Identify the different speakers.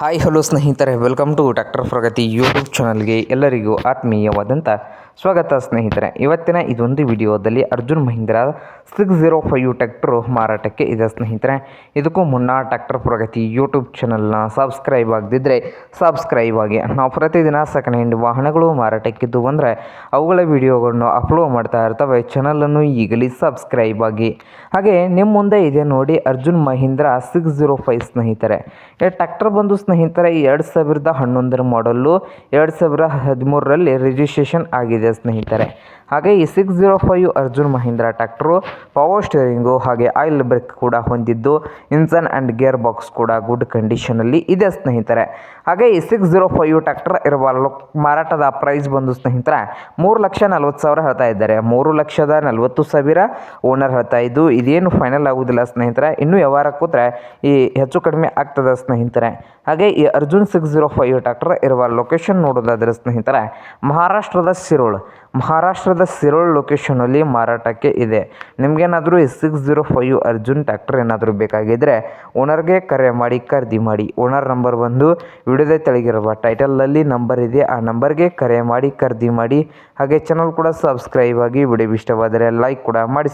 Speaker 1: Hi hello ಸ್ನೇಹಿತರೆ welcome to doctor Pragati YouTube ಚಾನಲ್ಗೆ ಎಲ್ಲರಿಗೂ ಆತ್ಮೀಯವಾದಂಥ ಸ್ವಾಗತ ಸ್ನೇಹಿತರೆ, ಇವತ್ತಿನ ಇದೊಂದು ವಿಡಿಯೋದಲ್ಲಿ Arjun Mahindra six zero five tractor ಮಾರಾಟಕ್ಕೆ ಇದೆ ಸ್ನೇಹಿತರೆ. ಇದಕ್ಕೂ ಮುನ್ನ ಟ್ಯಾಕ್ಟರ್ ಪ್ರಗತಿ ಯೂಟ್ಯೂಬ್ ಚಾನಲ್ನ ಸಬ್ಸ್ಕ್ರೈಬ್ ಆಗದಿದ್ದರೆ ಸಬ್ಸ್ಕ್ರೈಬ್ ಆಗಿ. ನಾವು ಪ್ರತಿದಿನ ಸೆಕೆಂಡ್ ಹ್ಯಾಂಡ್ ವಾಹನಗಳು ಮಾರಾಟಕ್ಕಿದ್ದು ಬಂದರೆ ಅವುಗಳ ವಿಡಿಯೋಗಳನ್ನು ಅಪ್ಲೋಡ್ ಮಾಡ್ತಾ ಇರ್ತವೆ. ಚಾನಲನ್ನು ಈಗಲೇ ಸಬ್ಸ್ಕ್ರೈಬ್ ಆಗಿ. ಹಾಗೆ ನಿಮ್ಮ ಮುಂದೆ ಇದೆ ನೋಡಿ Arjun Mahindra six zero five ಸ್ನೇಹಿತರೆ. ಈ ಟ್ರ್ಯಾಕ್ಟರ್ ಬಂದು ಸ್ನೇಹಿತರೆ, ಎರಡು ಸಾವಿರದ ಹನ್ನೊಂದರ ಮಾಡಲ್ಲು ಎರಡು ಸಾವಿರದ ಹದಿಮೂರರಲ್ಲಿ ರಿಜಿಸ್ಟ್ರೇಷನ್ ಆಗಿದೆ ಸ್ನೇಹಿತರೆ ಹಾಗೆ ಈ six zero five Arjun Mahindra tractor power steering ಹಾಗೆ ಆಯಿಲ್ ಬ್ರೇಕ್ ಕೂಡ ಹೊಂದಿದ್ದು ಇಂಜನ್ ಆ್ಯಂಡ್ ಗೇರ್ ಬಾಕ್ಸ್ ಕೂಡ ಗುಡ್ ಕಂಡೀಷನಲ್ಲಿ ಇದೆ ಸ್ನೇಹಿತರೆ. ಹಾಗೆ ಈ ಸಿಕ್ಸ್ ಜೀರೋ ಫೈವ್ ಟ್ರ್ಯಾಕ್ಟರ್ ಇರುವ ಮಾರಾಟದ ಪ್ರೈಸ್ ಬಂದು ಸ್ನೇಹಿತರೆ, ಮೂರು ಲಕ್ಷ ನಲ್ವತ್ತು ಸಾವಿರ ಹೇಳ್ತಾ ಇದ್ದಾರೆ. ಮೂರು ಲಕ್ಷದ ನಲ್ವತ್ತು ಸಾವಿರ ಓನರ್ ಹೇಳ್ತಾ ಇದ್ದು, ಇದೇನು ಫೈನಲ್ ಆಗೋದಿಲ್ಲ ಸ್ನೇಹಿತರೆ. ಇನ್ನೂ ವ್ಯವಹಾರ ಕೂತ್ರೆ ಈ ಹೆಚ್ಚು ಕಡಿಮೆ ಆಗ್ತದೆ ಸ್ನೇಹಿತರೆ. ಹಾಗೆ ಈ Arjun six zero five tractor ಇರುವ ಲೊಕೇಶನ್ ನೋಡೋದಾದರೆ ಸ್ನೇಹಿತರೆ, ಮಹಾರಾಷ್ಟ್ರದ ಸಿರೋಳ್ ಮಹಾರಾಷ್ಟ್ರದ ಸಿರೋಳ್ ಲೊಕೇಶನಲ್ಲಿ ಮಾರಾಟಕ್ಕೆ ಇದೆ. ನಿಮಗೇನಾದರೂ six zero five Arjun tractor ಏನಾದರೂ ಬೇಕಾಗಿದ್ದರೆ ಓನರ್ಗೆ ಕರೆ ಮಾಡಿ, ಖರೀದಿ ಮಾಡಿ. ಓನರ್ ನಂಬರ್ ಬಂದು ವಿಡಿಯೋದ ತೆಳಗಿರುವ ಟೈಟಲಲ್ಲಿ ನಂಬರ್ ಇದೆ. ಆ ನಂಬರ್ಗೆ ಕರೆ ಮಾಡಿ, ಖರೀದಿ ಮಾಡಿ. ಹಾಗೆ ಚಾನಲ್ ಕೂಡ ಸಬ್ಸ್ಕ್ರೈಬ್ ಆಗಿ ವಿಡಿಯೋ ಇಷ್ಟವಾದರೆ ಲೈಕ್ ಕೂಡ ಮಾಡಿ